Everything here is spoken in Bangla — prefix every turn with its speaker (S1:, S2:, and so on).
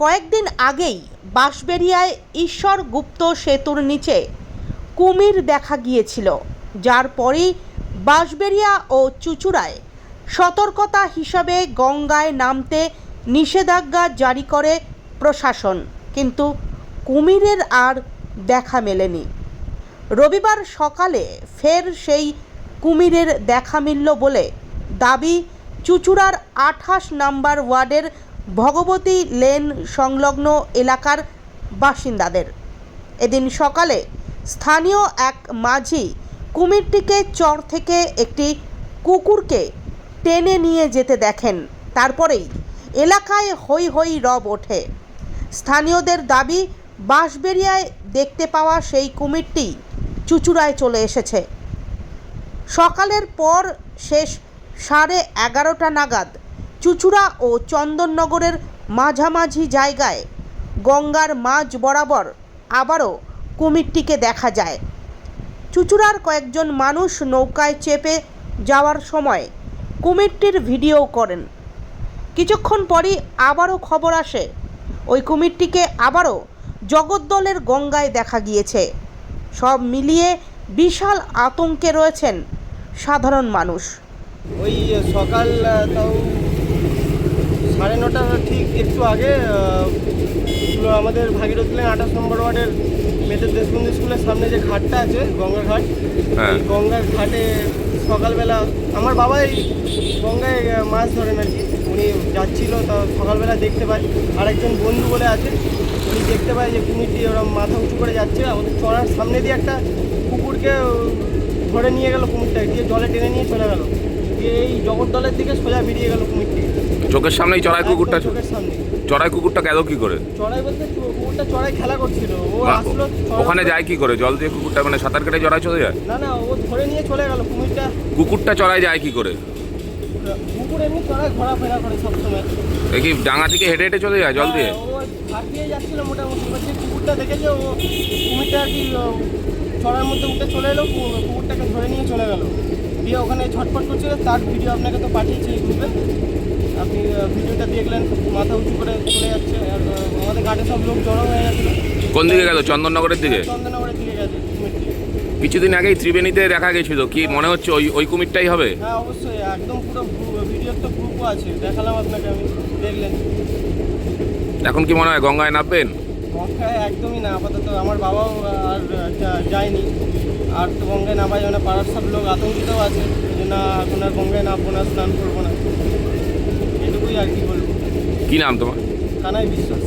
S1: কয়েকদিন আগেই বাঁশবেরিয়ায় ঈশ্বর গুপ্ত সেতুর নিচে কুমির দেখা গিয়েছিল, যার পরেই বাঁশবেরিয়া ও চুচুড়ায় সতর্কতা হিসাবে গঙ্গায় নামতে নিষেধাজ্ঞা জারি করে প্রশাসন। কিন্তু কুমিরের আর দেখা মেলেনি। রবিবার সকালে ফের সেই কুমিরের দেখা মিলল বলে দাবি চুচুড়ার আঠাশ নাম্বার ওয়ার্ডের ভগবতী লেন সংলগ্ন এলাকার বাসিন্দাদের। এদিন সকালে স্থানীয় এক মাঝি কুমিরটিকে চর থেকে একটি কুকুরকে টেনে নিয়ে যেতে দেখেন। তারপরেই এলাকায় হই হই রব ওঠে। স্থানীয়দের দাবি বাঁশবেরিয়ায় দেখতে পাওয়া সেই কুমিরটি চুচুড়ায় চলে এসেছে। সকালের পর শেষ সাড়ে এগারোটা নাগাদ চুচুড়া ও চন্দননগরের মাঝামাঝি জায়গায় গঙ্গার মাঝ বরাবর আবারও কুমিরটিকে দেখা যায়। চুচুড়ার কয়েকজন মানুষ নৌকায় চেপে যাওয়ার সময় কুমিরটির ভিডিও করেন। কিছুক্ষণ পরই আবারও খবর আসে, ওই কুমিরটিকে আবারও জগদ্দলের গঙ্গায় দেখা গিয়েছে। সব মিলিয়ে বিশাল আতঙ্কে রয়েছেন সাধারণ মানুষ।
S2: ওই সকাল তাও সাড়ে নটা ঠিক একটু আগে আমাদের ভাগীরথী লেন আঠাশ নম্বর ওয়ার্ডের মেয়েদের দেশবন্ধু স্কুলের সামনে যে ঘাটটা আছে গঙ্গা ঘাট
S3: হ্যাঁ।
S2: এই গঙ্গার ঘাটে সকালবেলা আমার বাবাই গঙ্গায় মাছ ধরেন আর কি। উনি যাচ্ছিল তা সকালবেলা দেখতে পায়। আরেকজন বন্ধু বলে আছে উনি দেখতে পায় যে কুমিরটি ওরম মাথা উঁচু করে যাচ্ছে আমাদের চড়ার সামনে দিয়ে একটা কুকুরকে ধরে নিয়ে গেল কুমিরটা দিয়ে জলে টেনে নিয়ে চলে গেল। দিয়ে এই জগদ্দলের দিকে সোজা বেরিয়ে গেল কুমিরটি।
S3: চোখের সামনেই চড়াই কুকুরটা
S2: চোখের সামনে
S3: চড়াই কুকুরটা গেল কি করে?
S2: চড়াই বলতে কুকুরটা চড়াই খেলা করছিল। ও আসলো
S3: ওখানে যায় কি করে? জল দিয়ে কুকুরটা মানে সাঁতার কেটে চড়াই চলে যায়?
S2: না না ও ধরে নিয়ে চলে গেল কুমিরটা।
S3: কুকুরটা চড়াই যায় কি করে?
S2: কুকুর এমনি চড়াই ঘোরাফেরা করে সবসময়।
S3: কি ডাঙা থেকে হেঁটে হেঁটে চলে যায় জল দিয়ে?
S2: হ্যাঁ, ও ঘাট দিয়ে যাচ্ছিল মোটামুটি। কুকুরটা দেখেছে ও কুমিরটা আর কি চড়ার মধ্যে উঠে চলে এলো কুকুরটাকে ধরে নিয়ে চলে গেল। দিয়ে ওখানে ছটফট করছিল তার ভিডিও আপনাকে তো পাঠিয়েছি এই গ্রুপে আপনি ভিডিওটা দেখলেন মাথা উঁচু করে চলে যাচ্ছে আর আমাদের ঘাটে সব লোক জড়ো হয়ে গেছিল।
S3: কোন দিকে গেল? চন্দননগরের দিকে?
S2: চন্দননগরের দিকে গেছে
S3: কিছুদিন আগেই ত্রিবেণীতে দেখা গেছিল কি মনে হচ্ছে ওই ওই কুমিরটাই হবে?
S2: হ্যাঁ অবশ্যই একদম পুরো ভিডিওর তো গ্রুপও আছে দেখালাম আপনাকে আমি দেখলেন।
S3: এখন কি মনে হয় গঙ্গায় নামবেন?
S2: গঙ্গায় একদমই না আপাতত আমার বাবাও আর যায়নি। আর তো বঙ্গায় নামাই যাবে না পাড়ার সব লোক আতঙ্কিতও আছে যে না এখন আর বঙ্গায় নামবো না স্নান করব না। এটুকুই আর কি বলব।
S3: কি নাম তোমার?
S2: কানাই বিশ্বাস।